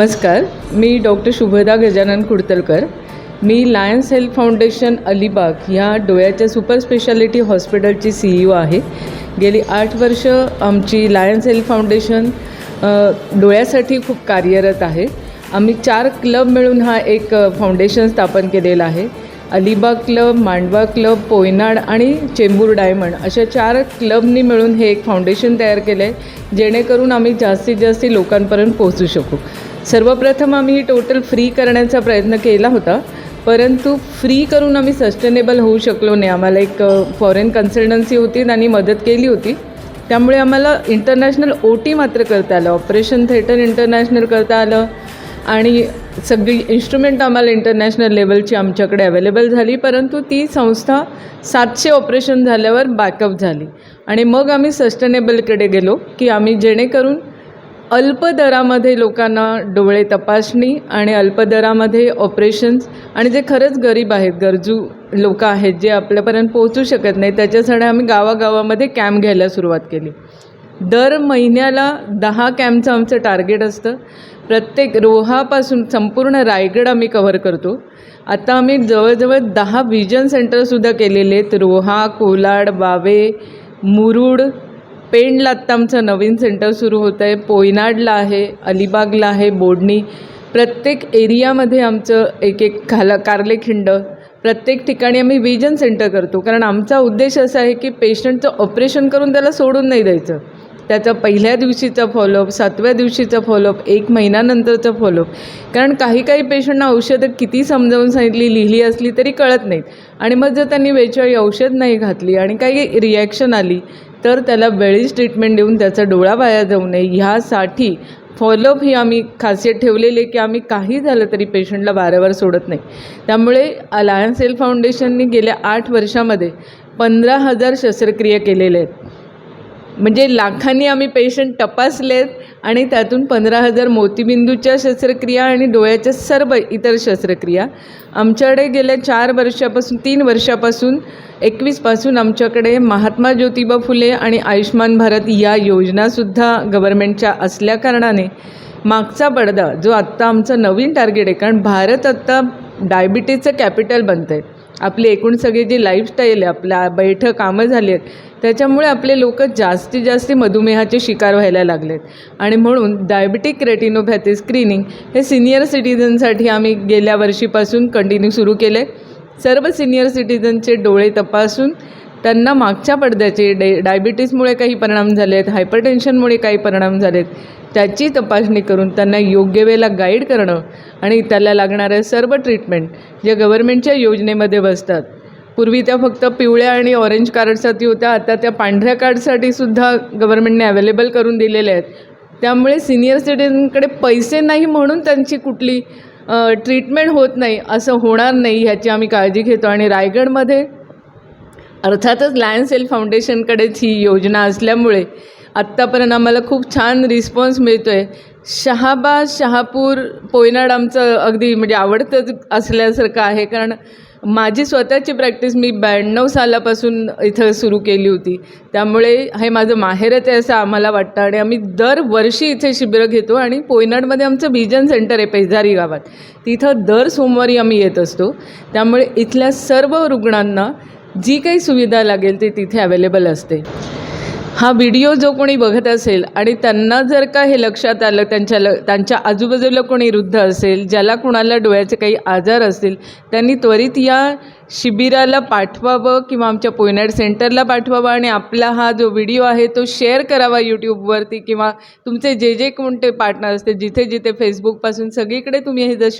नमस्कार. मी डॉक्टर शुभदा गजानन कुडतलकर. मी लायन्स हेल्थ फाउंडेशन अलिबाग ह्या डोळ्याच्या सुपर स्पेशालिटी हॉस्पिटलची सी ई ओ आहे. गेली आठ वर्ष आमची लायन्स हेल्थ फाउंडेशन डोळ्यासाठी खूप कार्यरत आहे. आम्ही चार क्लब मिळून हा एक फाउंडेशन स्थापन केलेला आहे. अलिबाग क्लब मांडवा क्लब पोयनाड आणि चेंबूर डायमंड अशा चार क्लबनी मिळून हे एक फाउंडेशन तयार केलं आहे जेणेकरून आम्ही जास्तीत जास्त लोकांपर्यंत पोहोचू शकू. सर्वप्रथम आम्ही ही टोटल फ्री करण्याचा प्रयत्न केला होता परंतु फ्री करून आम्ही सस्टेनेबल होऊ शकलो नाही. आम्हाला एक फॉरेन कन्सल्टन्सी होती त्यांनी मदत केली होती. त्यामुळे आम्हाला इंटरनॅशनल ओ टी मात्र करता आलं ऑपरेशन थिएटर इंटरनॅशनल करता आलं आणि सगळी इन्स्ट्रुमेंट आम्हाला इंटरनॅशनल लेवलची आमच्याकडे अवेलेबल झाली परंतु ती संस्था सातशे ऑपरेशन झाल्यावर बॅकअप झाली. आणि मग आम्ही सस्टेनेबलकडे गेलो की आम्ही जेणेकरून अल्प दरामध्ये लोकांना डोळे तपासणी आणि अल्प दरामध्ये ऑपरेशन्स आणि जे खरंच गरीब आहेत गरजू लोक आहेत जे आपल्यापर्यंत पोहोचू शकत नाही त्याच्यासाठी आम्ही गावागावामध्ये कॅम्प घ्यायला सुरुवात केली. दर महिन्याला दहा कॅम्पचं आमचं टार्गेट असतं. प्रत्येक रोहापासून संपूर्ण रायगड आम्ही कव्हर करतो. आता आम्ही जवळजवळ दहा विजन सेंटरसुद्धा केलेले आहेत. रोहा कोलाड बावे मुरुड पेणला आत्ता आमचं नवीन सेंटर सुरू होतं आहे. पोयनाडला आहे अलिबागला आहे बोडणी प्रत्येक एरियामध्ये आमचं एक एक खाला कारलेखिंड. प्रत्येक ठिकाणी आम्ही विजन सेंटर करतो. कारण आमचा उद्देश असा आहे की पेशंटचं ऑपरेशन करून त्याला सोडून नाही द्यायचं. त्याचा पहिल्या दिवशीचा फॉलोअप सातव्या दिवशीचा फॉलोअप एक महिन्यानंतरचा फॉलोअप कारण काही काही पेशंटना औषधं किती समजावून सांगितली लिहिली असली तरी कळत नाहीत. आणि मग जर त्यांनी वेळच्यावेळी औषध नाही घातली आणि काही रिॲक्शन आली तर त्याला वेळीच ट्रीटमेंट देऊन त्याचा डोळा वाया जाऊ नये. ह्यासाठी फॉलोअप ही आम्ही खासियत ठेवलेली आहे की आम्ही काही झालं तरी पेशंटला वारंवार सोडत नाही. त्यामुळे अलायन्स हेल्थ फाउंडेशनने गेल्या आठ वर्षामध्ये पंधरा हजार शस्त्रक्रिया केलेल्या आहेत. म्हणजे लाखांनी आम्ही पेशंट तपासलेत आणि त्यातून पंधरा हजार मोतीबिंदूच्या शस्त्रक्रिया आणि डोळ्याच्या सर्व इतर शस्त्रक्रिया. आमच्याकडे गेल्या चार वर्षापासून तीन वर्षापासून एकवीसपासून आमच्याकडे महात्मा ज्योतिबा फुले आणि आयुष्मान भारत या योजनासुद्धा गव्हर्मेंटच्या असल्याकारणाने मागचा पडदा जो आत्ता आमचा नवीन टार्गेट आहे कारण भारत आत्ता डायबिटीजचं कॅपिटल बनतं आहे आपली एकूण सगळी जी लाईफस्टाईल आहे आपल्या बैठक कामं झाली आहेत त्याच्यामुळे आपले लोक जास्तीत जास्त मधुमेहाचे शिकार व्हायला लागलेत. आणि म्हणून डायबिटिक रेटिनोपॅथी स्क्रीनिंग हे सिनियर सिटीजनसाठी आम्ही गेल्या वर्षीपासून कंटिन्यू सुरू केले सर्व सिनियर सिटीजनचे डोळे तपासून त्यांना मागच्या पडद्याचे डे डायबिटीसमुळे काही परिणाम झाले आहेत हायपरटेन्शनमुळे काही परिणाम झालेत त्याची तपासणी करून त्यांना योग्य वेळेला गाईड करणं आणि त्याला लागणाऱ्या सर्व ट्रीटमेंट जे गव्हर्मेंटच्या योजनेमध्ये बसतात. पूर्वी त्या फक्त पिवळ्या आणि ऑरेंज कार्डसाठी होत्या आता त्या पांढऱ्या कार्डसाठी सुद्धा गव्हर्मेंटने अवेलेबल करून दिलेल्या आहेत. त्यामुळे सिनियर सिटीजनकडे पैसे नाही म्हणून त्यांची कुठली ट्रीटमेंट होत नाही असं होणार नाही ह्याची आम्ही काळजी घेतो. आणि रायगडमध्ये अर्थातच लायन्स हेल्थ फाउंडेशनकडेच ही योजना असल्यामुळे आत्तापर्यंत आम्हाला खूप छान रिस्पॉन्स मिळतो आहे शहाबाद शहापूर पोयनाड आमचं अगदी म्हणजे आवडतंच असल्यासारखं आहे. कारण माझी स्वतःची प्रॅक्टिस मी ब्याण्णव सालापासून इथं सुरू केली होती. त्यामुळे हे माझं माहेरच आहे असं आम्हाला वाटतं आणि आम्ही दरवर्षी इथे शिबिरं घेतो आणि पोयनाडमध्ये आमचं विजन सेंटर आहे पेजारी गावात. तिथं दर सोमवारी आम्ही येत असतो. त्यामुळे इथल्या सर्व रुग्णांना जी काही सुविधा लागेल ती तिथे अवेलेबल असते. हा व्हिडिओ जो कोणी बघत असेल आणि त्यांना जर का हे लक्षात आलं त्यांच्या ल त्यांच्या आजूबाजूला कोणी वृद्ध असेल ज्याला कुणाला डोळ्याचे काही आजार असतील त्यांनी त्वरित या शिबिराला पाठवावं किंवा आमच्या पोयनाड सेंटरला पाठवावं आणि आपला हा जो व्हिडिओ आहे तो शेअर करावा यूट्यूबवरती किंवा तुमचे जे जे कोणते पार्टनर असते जिथे जिथे फेसबुकपासून सगळीकडे तुम्ही हे जर शेअर